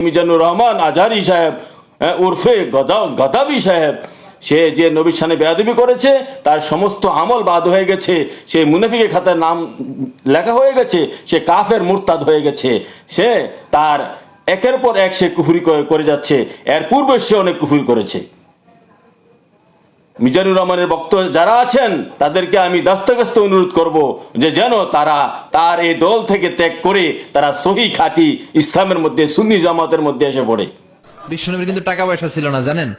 মিজানুর রহমান আজহারি সাহেব হ্যাঁ, উর্ফে গদা গদাবি সাহেব সে যে নবীর সামনে বেয়াদবি করেছে তার সমস্ত আমল বাদ হয়ে গেছে সে মুনাফিকে খাতার নাম লেখা হয়ে গেছে সে কাফের মুরতাদ হয়ে গেছে সে তার একের পর এক সে কুহুরি করে যাচ্ছে এর পূর্বে সে অনেক কুহুরি করেছে। মিজানুর রহমানের বক্ত যারা আছেন তাদেরকে আমি দস্তগস্ত অনুরোধ করব যে যেন তারা তার এই দল থেকে ত্যাগ করে তারা সহি খাঁটি ইসলামের মধ্যে সুন্নি জামাতের মধ্যে এসে পড়ে। বিষ্ণুনবীর কিন্তু টাকা পয়সা ছিল না জানেন?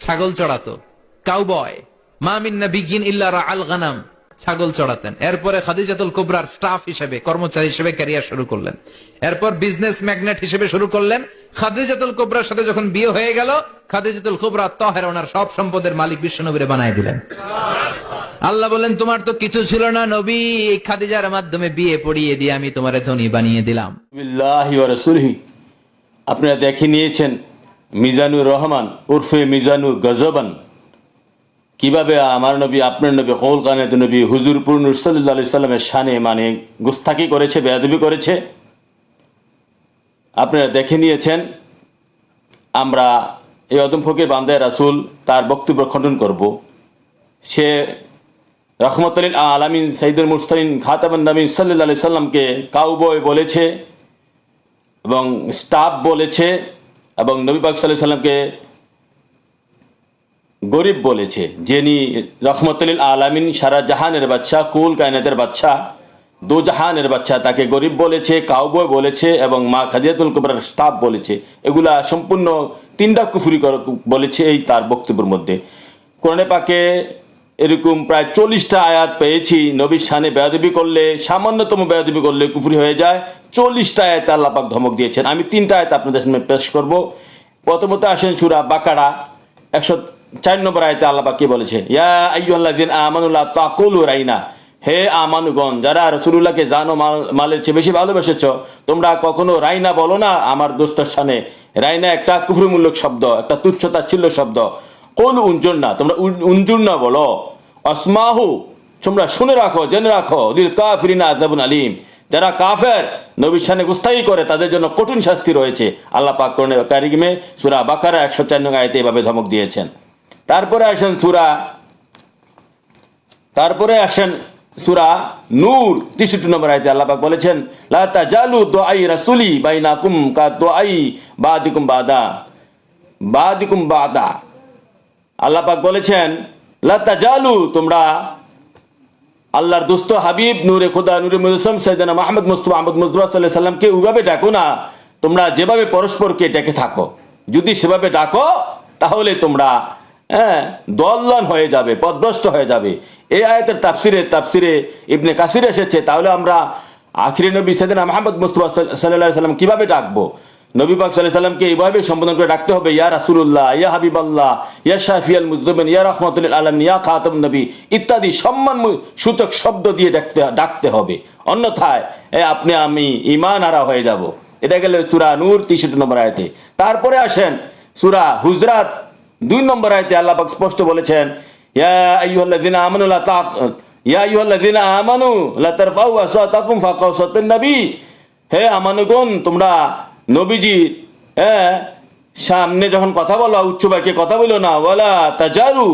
ছাগল চড়াতো। কাউবয়। মামিন নাবিগিন ইল্লা আল গানাম। ছাগল চড়াতেন। এরপরে খাদিজাতুল কুবরার স্টাফ হিসেবে কর্মচারী হিসেবে ক্যারিয়ার শুরু করলেন। এরপর বিজনেস ম্যাগনেট হিসেবে শুরু করলেন। খাদিজাতুল কুবরার সাথে যখন বিয়ে হয়ে গেল খাদিজাতুল কুবরা তহের ওনার সব সম্পদের মালিক বিশ্বনবীরে বানায় দিলেন। আল্লাহ বলেন, তোমার তো কিছু ছিল না নবী, এই খাদিজার মাধ্যমে বিয়ে পড়িয়ে দিয়ে আমি তোমারে ধনী বানিয়ে দিলাম। আপনারা দেখে নিয়েছেন মিজানুর রহমান, উর্ফে মিজানুর গজবান। কীভাবে আমার নবী, আপনার নবী কৌল কানাত নবী, হুজুরপুর নুরসাল্লাহ আলি সাল্লামের শানে মানে গুস্তাকি করেছে, বেয়াদবি করেছে। আপনারা দেখে নিয়েছেন, আমরা এই অদম ফকির বান্দায় রাসুল তার বক্তব্য খণ্ডন করব। সে রহমতুল্লিন আলামিন সঈদুল মুরসালিন খাতাবান সাল্লাহ আলি সাল্লামকে কাউবয় বলেছে এবং স্টাফ বলেছে এবং নবী পাক সাল্লাহ সাল্লামকে গরিব বলেছে। যিনি রহমতুল্লিন আলামিন সারা জাহানের বাচ্চা কুল কায়নাতের বাচ্চা দু জাহানের বাচ্চা তাকে গরিব বলেছে, কাউবয় বলেছে এবং মা খাদিয়াতুল কুবরার স্টাফ বলেছে। এগুলা সম্পূর্ণ তিনটা কুফুরি বলেছে এই তার বক্তব্যের মধ্যে। কোরআনে পাকে এরকম প্রায় চল্লিশটা আয়াত পেয়েছি, নবীর সানে বেয়াদবি করলে, সামান্যতম বেয়াদবি করলে কুফুরি হয়ে যায়। চল্লিশটা আয়াত আল্লাহ পাক ধমক দিয়েছেন। আমি তিনটা আয়াত আপনাদের সামনে পেশ করব। প্রথমত আসেন সুরা বাকারা, একশো চার নম্বর আয়তে আল্লাহ পাক কি বলেছে? ইয়া আইয়ুহাল্লাযিন আমানুল্লাহ তাকুলু রাইনা। হে আমানুগণ, যারা রসুলুল্লাহকে জানো, মাল, মালের চেয়ে বেশি ভালোবেসেছ, তোমরা কখনো রাইনা বলো না আমার দোস্তর সামনে রাইনা একটা কুফরিমূলক শব্দ, একটা তুচ্ছতা ছিল শব্দ। কোন উঞ্জুর না, তোমরা উঞ্জুর না বলো। অসমাহু তোমরা শুনে রাখো, জেনে রাখো, লিল কাফিরিনা আযাবুন আলিম। যারা কাফের, নবীর সামনে গুস্তাহি করে, তাদের জন্য কঠিন শাস্তি রয়েছে। আল্লাহ পাক কোরআনে কারিমে সূরা বাকারা 104 নং আয়াতে এভাবে ধমক দিয়েছেন। তারপরে আসেন সুরা, তারপরে আসেন সূরা নূর 63 নম্বর আয়াতে আল্লাহ পাক বলেছেন, লা তাজালু দুআই রাসূলি বাইনাকুম কা দুআই বাদিকুম বাদা। বাদিকুম বাদা। আল্লাহ পাক বলেছেন, লা তাজালু, তোমরা আল্লাহর দুস্থ হাবিব, নূরে খোদা, নূরে মুজসম সৈদানা মাহমদ মুস্তফা আহমদ মুজবা সাল্লাহ সাল্লামকে ওইভাবে ডাকো না, তোমরা যেভাবে পরস্পরকে ডেকে থাকো। যদি সেভাবে ডাকো, তাহলে তোমরা হ্যাঁ দল্লান হয়ে যাবে, পদভ্রষ্ট হয়ে যাবে। এই আয়াতের তাফসিরে তাফসিরে ইবনে কাসির এসেছে, তাহলে আমরা আখিরি নবী সৈদানা মাহমদ মুস্তফা সাল্লাহ সাল্লাম কীভাবে ডাকবো? নবী পাক সাল্লাহ সাল্লামকে এইভাবে সম্বোধন করে ডাকতে হবে, ইয়া রাসুল্লাহ ইয়া হাবিব আল্লাহ ইয়া শাফিয়াল মুজদুবিন ইয়া রহমতুল আলম ইয়া খাতম নবী ইত্যাদি সম্মান সূচক শব্দ দিয়ে ডাকতে ডাকতে হবে। অন্যথায়, এ, আপনি, আমি ইমান আরা হয়ে যাব। এটা গেলে সুরা নূর তিরিশটি নম্বর আয়তে। তারপরে আসেন সুরা হুজরাত দুই নম্বর আয়তে আল্লাহ স্পষ্ট বলেছেন আমানু লা আমানু তোমরা নবীজি হ্যাঁ সামনে যখন কথা বলো, উচ্চ বাক্যে কথা বলো না। ওয়ালা তাজারু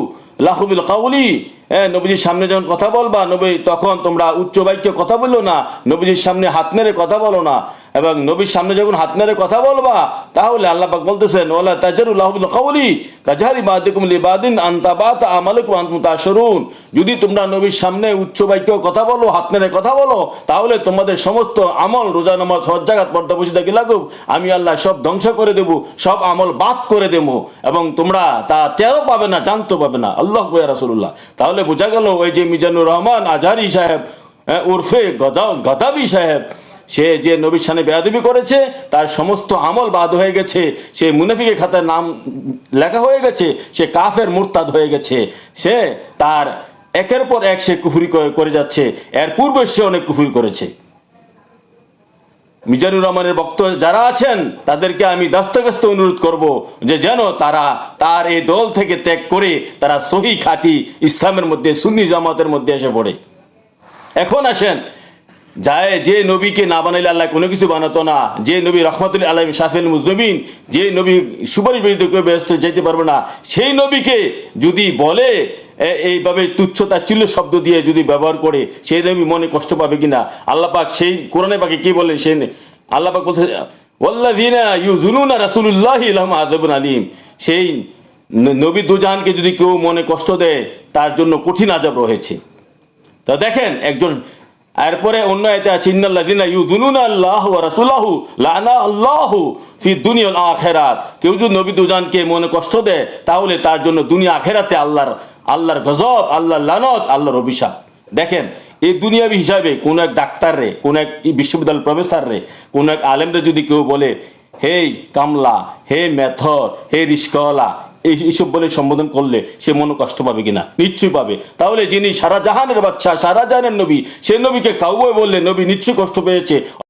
লাহুবিল কাউলি হ্যাঁ নবীজির সামনে যখন কথা বলবা, নবী তখন তোমরা উচ্চ বাক্যে কথা বলো না, নবীজির সামনে হাত মেরে কথা বলো না। এবং নবীর সামনে যখন হাত মেরে কথা বলবা, তাহলে আল্লাহ পাক বলতেছেন আনতুম যদি তোমরা নবীর সামনে উচ্চ বাক্য কথা বলো, হাত মেরে কথা বলো, তাহলে তোমাদের সমস্ত আমল, রোজা নামাজ, হজ জাগাত পর্দা কি লাগুক? আমি আল্লাহ সব ধ্বংস করে দেব, সব আমল বাদ করে দেবো। এবং তোমরা তা তেরো পাবে না জানতে পাবে না। আল্লাহ রাসুল্লাহ তাহলে বোঝা গেল ওই যে মিজানুর রহমান আজহারি সাহেব হ্যাঁ, উর্ফে গদা গদাবি সাহেব সে যে নবীর সানে বেয়াদবি করেছে তার সমস্ত আমল বাদ হয়ে গেছে সে মুনাফিকে খাতার নাম লেখা হয়ে গেছে সে কাফের মুরতাদ হয়ে গেছে সে তার একের পর এক সে কুফুরি করে- করে যাচ্ছে এর পূর্বে সে অনেক কুফুরি করেছে। মিজানুর রহমানের বক্ত যারা আছেন, তাদেরকে আমি দস্তগস্ত অনুরোধ করব যে যেন তারা তার এই দল থেকে ত্যাগ করে তারা সহি খাঁটি ইসলামের মধ্যে, সুন্নি জামাতের মধ্যে এসে পড়ে। এখন আসেন, যায় যে নবীকে না বানাইলে আল্লাহ কোনো কিছু বানাতো না, যে নবী রহমতুল আলম শাফিল মুজনবিন, যে নবী সুপারিশ বিরুদ্ধে কেউ ব্যস্ত যেতে পারবে না, সেই নবীকে যদি বলে এইভাবে তুচ্ছ তাচ্ছিল্য শব্দ দিয়ে যদি ব্যবহার করে সেই নবী মনে কষ্ট পাবে কিনা? আল্লাহ পাক সেই কোরআনে পাকে কি বলেন সেই আল্লাহ পাক বলছে, ওয়াল্লাযিনা ইউজুনুনা রাসূলুল্লাহি লাহুম আযাবুন আলীম। সেই নবী দুজাহানকে যদি কেউ মনে কষ্ট দেয়, তার জন্য কঠিন রয়েছে। তো দেখেন, একজন, এরপরে অন্য এতে আছে আল্লাহ ওয়া রাসূলাহু লানা আল্লাহু ফি দুনিয়াল আখিরাত। কেউ যদি নবী দুজানকে মনে কষ্ট দেয়, তাহলে তার জন্য দুনিয়া আখেরাতে আল্লাহর আল্লাহর গজব, আল্লাহর লানত, আল্লাহর অভিশাপ। দেখেন, এই দুনিয়াবি হিসাবে কোন এক ডাক্তার রে, কোন এক বিশ্ববিদ্যালয় প্রফেসর রে, কোন এক আলেমরে যদি কেউ বলে, হে কামলা, হে মেথর, হে রিস্কওয়ালা, এই এইসব বলে সম্বোধন করলে সে মনে কষ্ট পাবে কিনা? নিশ্চয়ই পাবে। তাহলে যিনি সারা জাহানের বাচ্চা সারা জাহানের নবী, সে নবীকে কাউবয় বললে নবী নিশ্চয়ই কষ্ট পেয়েছে।